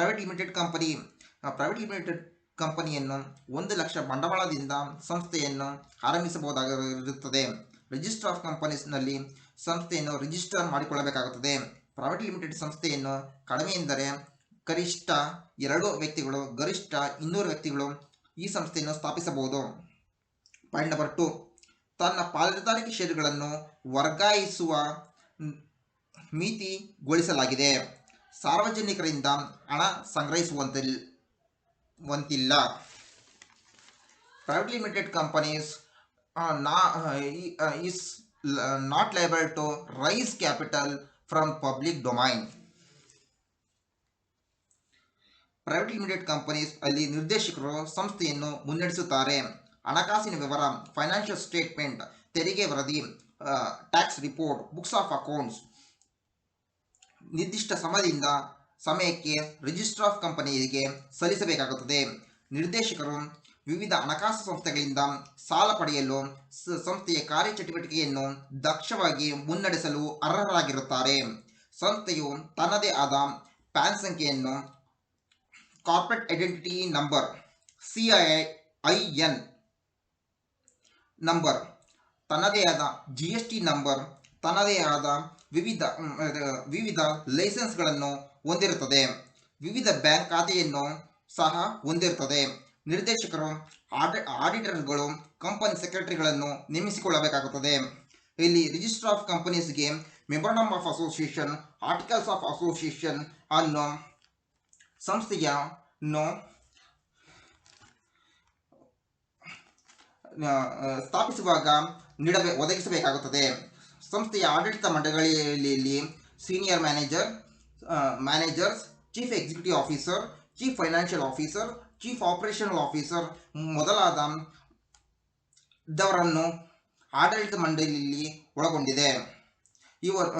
Private limited company private limited ಕಂಪನಿಯನ್ನು ಒಂದು ಲಕ್ಷ ಬಂಡವಾಳದಿಂದ ಸಂಸ್ಥೆಯನ್ನು ಆರಂಭಿಸಬಹುದಾಗಿರುತ್ತದೆ. ರಿಜಿಸ್ಟರ್ ಆಫ್ ಕಂಪನೀಸ್ನಲ್ಲಿ ಸಂಸ್ಥೆಯನ್ನು ರಿಜಿಸ್ಟರ್ ಮಾಡಿಕೊಳ್ಳಬೇಕಾಗುತ್ತದೆ. ಪ್ರೈವೇಟ್ ಲಿಮಿಟೆಡ್ ಸಂಸ್ಥೆಯನ್ನು ಕಡಿಮೆ ಎಂದರೆ ಕನಿಷ್ಠ ಎರಡು ವ್ಯಕ್ತಿಗಳು, ಗರಿಷ್ಠ ಇನ್ನೂರು ವ್ಯಕ್ತಿಗಳು ಈ ಸಂಸ್ಥೆಯನ್ನು ಸ್ಥಾಪಿಸಬಹುದು. ಪಾಯಿಂಟ್ ನಂಬರ್ ಟು ತನ್ನ ಪಾಲುದಾರಿಕೆ ಷೇರುಗಳನ್ನು ವರ್ಗಾಯಿಸುವ ಮಿತಿಗೊಳಿಸಲಾಗಿದೆ ಸಾರ್ವಜನಿಕರಿಂದ ಹಣ ಸಂಗ್ರಹಿಸುವಂತಿಲ್ಲ ವಂತಿಲ್ಲ. Private limited companies is not liable to raise capital from public domain private limited companies ಅಲ್ಲಿ ನಿರ್ದೇಶಕರು ಸಂಸ್ಥೆಯನ್ನು ಮುನ್ನಡೆಸುತ್ತಾರೆ. ಹಣಕಾಸಿನ ವಿವರ ಫೈನಾನ್ಷಿಯಲ್ ಸ್ಟೇಟ್ಮೆಂಟ್ ತೆರಿಗೆ ವರದಿ tax report books of accounts ನಿರ್ದಿಷ್ಟ ಸಮಯದಿಂದ ಸಮಯಕ್ಕೆ ರಿಜಿಸ್ಟರ್ ಆಫ್ ಕಂಪನಿಗೆ ಸಲ್ಲಿಸಬೇಕಾಗುತ್ತದೆ. ನಿರ್ದೇಶಕರು ವಿವಿಧ ಹಣಕಾಸು ಸಂಸ್ಥೆಗಳಿಂದ ಸಾಲ ಪಡೆಯಲು ಸಂಸ್ಥೆಯ ಕಾರ್ಯಚಟುವಟಿಕೆಯನ್ನು ದಕ್ಷವಾಗಿ ಮುನ್ನಡೆಸಲು ಅರ್ಹರಾಗಿರುತ್ತಾರೆ. ಸಂಸ್ಥೆಯು ತನ್ನದೇ ಆದ ಪ್ಯಾನ್ ಸಂಖ್ಯೆಯನ್ನು corporate identity number C I I N number ತನ್ನದೇ ಆದ ಜಿ ಎಸ್ ಟಿ ನಂಬರ್ ತನ್ನದೇ ಆದ ವಿವಿಧ ವಿವಿಧ ಲೈಸೆನ್ಸ್ಗಳನ್ನು ಹೊಂದಿರುತ್ತದೆ. ವಿವಿಧ ಬ್ಯಾಂಕ್ ಖಾತೆಯನ್ನು ಸಹ ಹೊಂದಿರುತ್ತದೆ. ನಿರ್ದೇಶಕರು, ಆಡಿ, ಆಡಿಟರ್ಗಳು, ಕಂಪನಿ ಸೆಕ್ರೆಟರಿಗಳನ್ನು ನೇಮಿಸಿಕೊಳ್ಳಬೇಕಾಗುತ್ತದೆ. ಇಲ್ಲಿ register of ಕಂಪನೀಸ್ಗೆ memorandum of association, articles of association ಅನ್ನು ಸಂಸ್ಥೆಯ ಸ್ಥಾಪಿಸುವಾಗ ನೀಡಬೇ, ಒದಗಿಸಬೇಕಾಗುತ್ತದೆ. ಸಂಸ್ಥೆಯ ಆಡಳಿತ ಮಂಡಳಿಯಲ್ಲಿ senior manager managers chief executive officer chief financial officer chief operational officer ಮೊದಲಾದ ದವರನ್ನು ಆಡಳಿತ ಮಂಡಳಿಯಲ್ಲಿ ಒಳಗೊಂಡಿದೆ. ಇವರು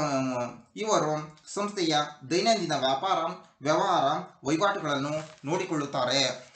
ಇವರು ಸಂಸ್ಥೆಯ ದೈನಂದಿನ ವ್ಯಾಪಾರ, ವ್ಯವಹಾರ ವಹಿವಾಟುಗಳನ್ನು ನೋಡಿಕೊಳ್ಳುತ್ತಾರೆ.